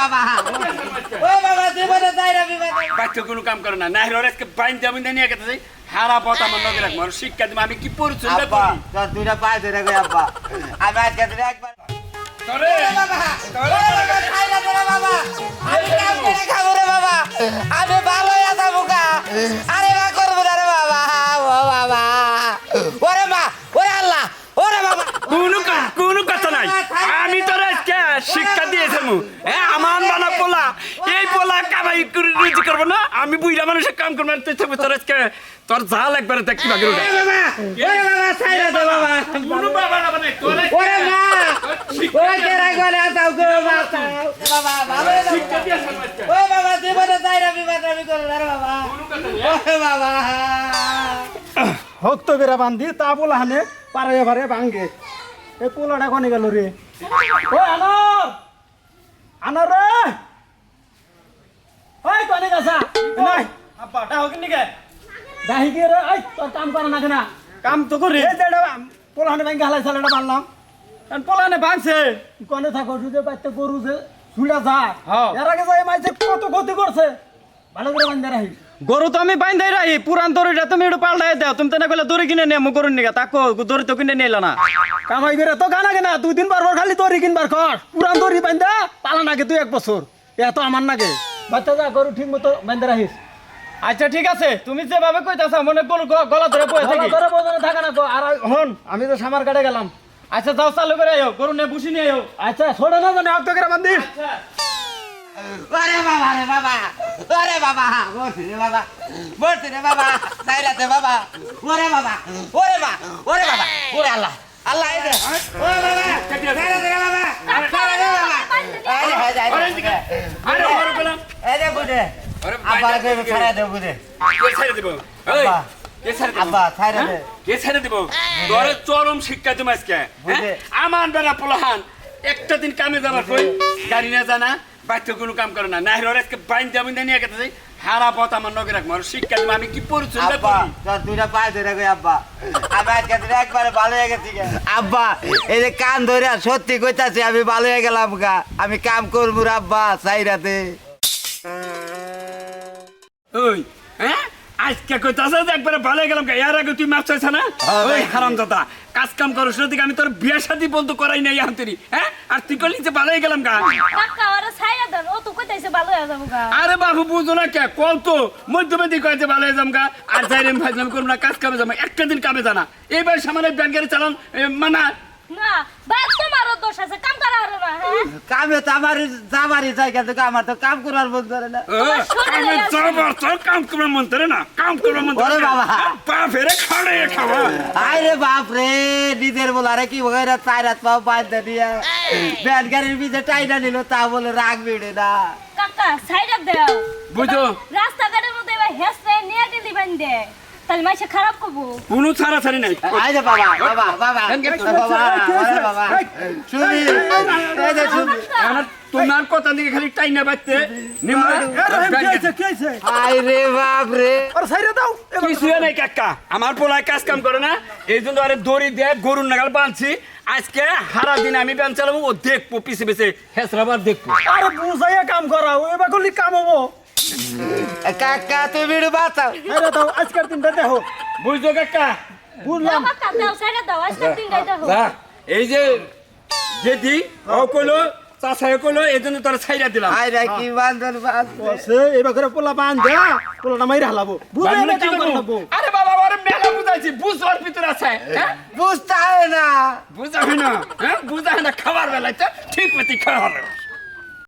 বাবা। ও বাবা জীবনে যাই না বিবাদ বাচ্চা কোনো কাম করে না। নাহির আজকে বাইন দিয়ে নিয়ে গেছে হারা পথ আমার নজর রাখব। আর শিক্ষা দিব আমি কি পড়ছি আব্বা তোর দুইটা পায়ে ধরে গই আব্বা। আমি আজকে একবার তোরে বাবা ওরে শিক্ষা দিয়েছি এ আমার বানা পোলা। এই পোলা কামাই করে রুজি করব না? আমি বুইরা মানুষের কাম করব তুই থাকব তোর আজকে। তোর না হক তো বেড়া বান্ধি তা বলা হানে পারে পারে ভাঙ্গে এই পোলাটা কনে গেল রে? ও আনর! ওই কনে গেছা? নাই। আব্বা টা হকিন নিকে? দাহি কি রে ওই তোর কাম করে না? কেনা কাম তো করি এই যেটা পোলাহানে ভাঙ্গে হালাই সালাটা মারলাম কারণ পোলাহানে ভাঙছে কোনে থাকো যদি বাইতে গরু যে ছুড়া যা। এর আগে যাই মাইছে কত ক্ষতি করছে ভালো করে বান্ধে রাখি গরু তো আমি বাইন্ধাই রাহি পুরান দড়িটা তুমি একটু পাল্টাই দাও তুমি তো না কইলে দড়ি কিনে নিয়ে গরুর নিগা তাকো দড়ি তো কিনে নিয়ে না। কামাই করে তো গানা কেনা দুই দিন বার বার খালি দড়ি কিনবার কর পুরান দড়ি বান্ধা পালা নাগে তুই এক বছর এত আমার নাগে। বাচ্চা যা গরু ঠিক মতো বান্ধা রাখিস। আচ্ছা ঠিক আছে তুমি যেভাবে কইতাছ মনে গরু গলা ধরে বয়ে গলা থাকি। ধরে বোঝানো থাকা না গো। আর হন আমি তো সামার কাটে গেলাম। আচ্ছা যাও চালু করে আইও গরু নিয়ে বুঝি নিয়ে আইও আচ্ছা ছোড়ে না জানে অক্ত করে বান্ধিস ওরে বাবা রে বাবা বাবা বলছি রে বাবা বলছি রে বাবা সাইরাতে বাবা ওরে বাবা ওরে বাবা ওরে বাবা ওরে আল্লাহ আল্লাহ এই দে ও বাবা সাইরাতে রে বাবা সাইরাতে রে বাবা আরে হয় যায় আরে ওরে বললাম এই দে বুঝে ওরে আব্বা কে ছাড়া দে বুঝে? কে ছেড়ে দিব? এই দিব? চরম শিক্ষা আজকে হ্যাঁ? আমার বেলা পোলাহান একটা দিন কামে যাবার কই? গাড়ি না জানা বাচ্চা কোনো কাম করে না। নাহির আজকে বাইন জামিন দিয়ে নিয়ে গেছে। হারা পথ আমার নগে রাখব। আর শিক্ষা দিব আমি কি পরিচয় আব্বা তোর দুইটা পায়ে ধরে গই আব্বা। আমি আজকে একবারে ভালো হয়ে গেছি গে। আব্বা এই যে কান ধরে সত্যি কইতাছি আমি ভালো হয়ে গেলাম গা। আমি কাম করব আব্বা সাইরাতে। ওই হ্যাঁ? আজকে কইতাছ একবারে ভালো হয়ে গেলাম কা? এর আগে তুই মাছ চাইছ না? হ্যাঁ, ওই ভাই। কাজ কাম করো সেটা থেকে আমি তোর বিয়ে শাদি বলতো করাই নাই তুই হ্যাঁ? আর তুই করলি যে ভালো হয়ে গেলাম গা। আরে বাবু বুঝো না কে? কল তো মধ্যমে দিকে কয়েছে ভালো হয়ে যাম গা। আর যাই রে ভাই করব না কাজ কামে যাব একটা দিন কামে জানা এইবার সামনে ব্যাংকের চালান মানা। না দোষ আছে কাম করা হলো না হ্যাঁ? কামে তো আমার যাবারই জায়গা তো আমার তো কাম করার মন করে না। কামে যাবার তো কাম করবার মন ধরে না কাম করবার মন ধরে বাবা। পা ফেরে খাড়ে খাওয়া। আরে বাপ রে নিজের বলারে কি বগেরা চার পাও বাঁধতে দিয়ে। ব্যান গাড়ির পিছে টাইনা নিল তা বলে রাগ বেড়ে না। কাকা ছাইরা দেও। বুঝো। রাস্তাঘাটের মধ্যে হেসে নিয়ে দিলি বান্ধে তাহলে মাসে খারাপ করব। কোনো ছাড়া ছাড়ি নাই বাবা বাবা বাবা বাবা আরে বাবা শুনি এই যে শুনি আমার তোমার কথা দিকে খালি টাইনা নিমা হয়েছে কে হয়েছে বাপ রে। আর সাইরে দাও। কিছু নাই কাকা। আমার পোলায় কাজ কাম করে না। এই জন্য আরে দড়ি দিয়ে গরুর নাগাল বাঁধছি। আজকে হারা দিন আমি ব্যায়াম চালাবো ও দেখব পিছে পিছে হেসরাবার দেখব। আরে বুঝাইয়া কাম করা ও এবার করলি কাম হব। কাকা তুমি বাঁচাও। আরে দাও আজকের দিনটা দেখো। বুঝছ কাকা? বুঝলাম। কাকা দাও ছাইরা দাও আজকের দিন গাইতে হোক যা, এই যে যেদি ও কইলো চাষায় কইলো এই জন্য তোর ছাইরা দিলাম। আরে কি বান্ধন বাঁধবে সে এবার করে পোলা বান যা। পোলাটা মাইরে হালাবো। বুঝাইয়া বাংলা কি করব? আরে বাবা আরে মেলা বুঝাইছি বুঝবার ভিতরে আছে হ্যাঁ? বুঝতে হয় না। বুঝা হয় না হ্যাঁ? বুঝা হয় না খাবার বেলায় তো ঠিক মতো খাওয়া হবে।